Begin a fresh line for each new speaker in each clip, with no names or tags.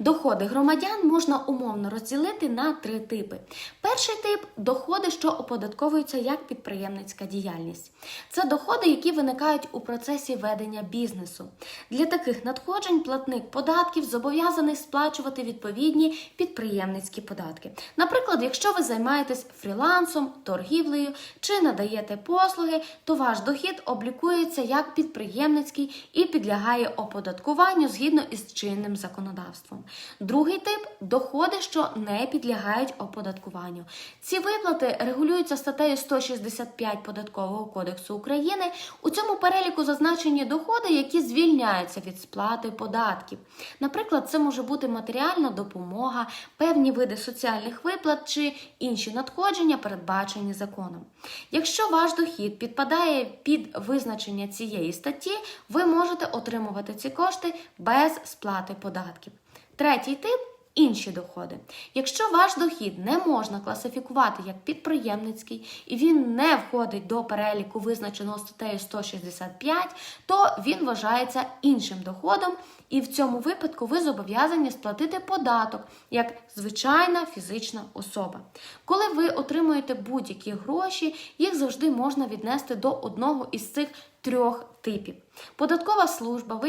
Доходи громадян можна умовно розділити на три типи. Перший тип доходи, що оподатковуються як підприємницька діяльність. Це доходи, які виникають у процесі ведення бізнесу. Для таких надходжень платник податків зобов'язаний сплачувати відповідні підприємницькі податки. Наприклад, якщо ви займаєтесь фрілансом, торгівлею чи надаєте послуги, то ваш дохід облікується як підприємницький і підлягає оподаткуванню згідно із чинним законодавством. Другий тип доходи, що не підлягають оподаткуванню. Ці виплати регулюються статтею 165 Податкового кодексу України. У цьому переліку зазначені доходи, які звільняються від сплати податків. Наприклад, це може бути матеріальна допомога, певні види соціальних виплат чи інші надходження, передбачені законом. Якщо ваш дохід підпадає під визначення цієї статті, ви можете отримувати ці кошти без сплати податків. Третій тип інші доходи. Якщо ваш дохід не можна класифікувати як підприємницький і він не входить до переліку визначеного статтею 165, то він вважається іншим доходом, і в цьому випадку ви зобов'язані сплатити податок як звичайна фізична особа. Коли ви отримуєте будь-які гроші, їх завжди можна віднести до одного із цих трьох типів. Податкова служба,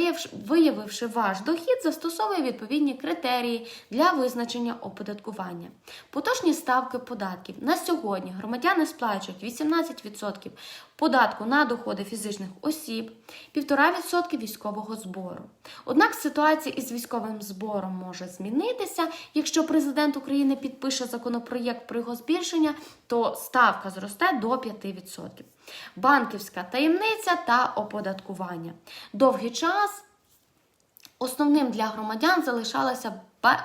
виявивши ваш дохід, застосовує відповідні критерії для визначення оподаткування. Поточні ставки податків на сьогодні громадяни сплачують 18% податку на доходи фізичних осіб, 1,5% військового збору. Однак ситуація із військовим збором може змінитися. Якщо президент України підпише законопроєкт про його збільшення, то ставка зросте до 5%. Банківська таємниця та оподаткування. Довгий час Основним для громадян залишалася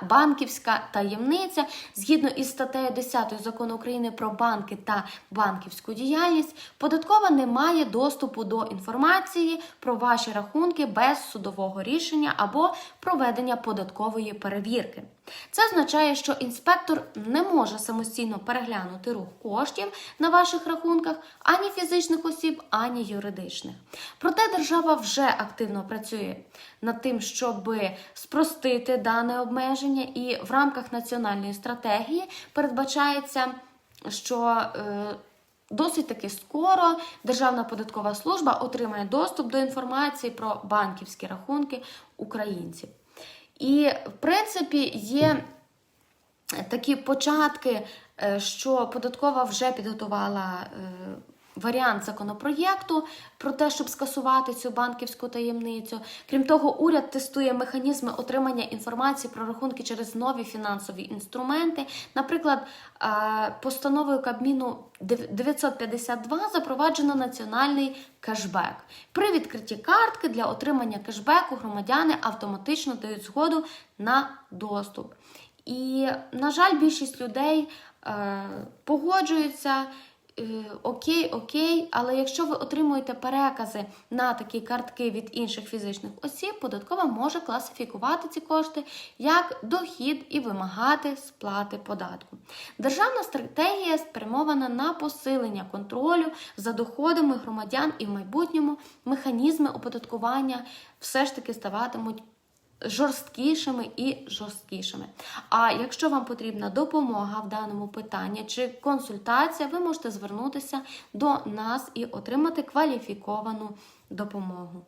банківська таємниця згідно із статтею 10 закону України про банки та банківську діяльність. Податкова не має доступу до інформації про ваші рахунки без судового рішення або проведення податкової перевірки. Це означає, що інспектор не може самостійно переглянути рух коштів на ваших рахунках ані фізичних осіб, ані юридичних. Проте держава вже активно працює над тим, щоб спростити дане обмеження, і в рамках національної стратегії передбачається, що е, Досить таки скоро Державна податкова служба отримає доступ до інформації про банківські рахунки українців. І, в принципі, є такі початки, е, що податкова вже підготувала е, варіант законопроєкту про те, щоб скасувати цю банківську таємницю. Крім того, уряд тестує механізми отримання інформації про рахунки через нові фінансові інструменти. Наприклад, е, постановою Кабміну 952 запроваджено національний кешбек. При відкритті картки для отримання кешбеку громадяни автоматично дають згоду на доступ. І, на жаль, більшість людей е, погоджуються. Е, Окей, окей, але якщо ви отримуєте перекази на такі картки від інших фізичних осіб, податкова може класифікувати ці кошти як дохід і вимагати сплати податку. Державна стратегія спрямована на посилення контролю за доходами громадян і в майбутньому механізми оподаткування все ж таки ставатимуть жорсткішими і жорсткішими. А якщо вам потрібна допомога в даному питанні чи консультація, ви можете звернутися до нас і отримати кваліфіковану допомогу.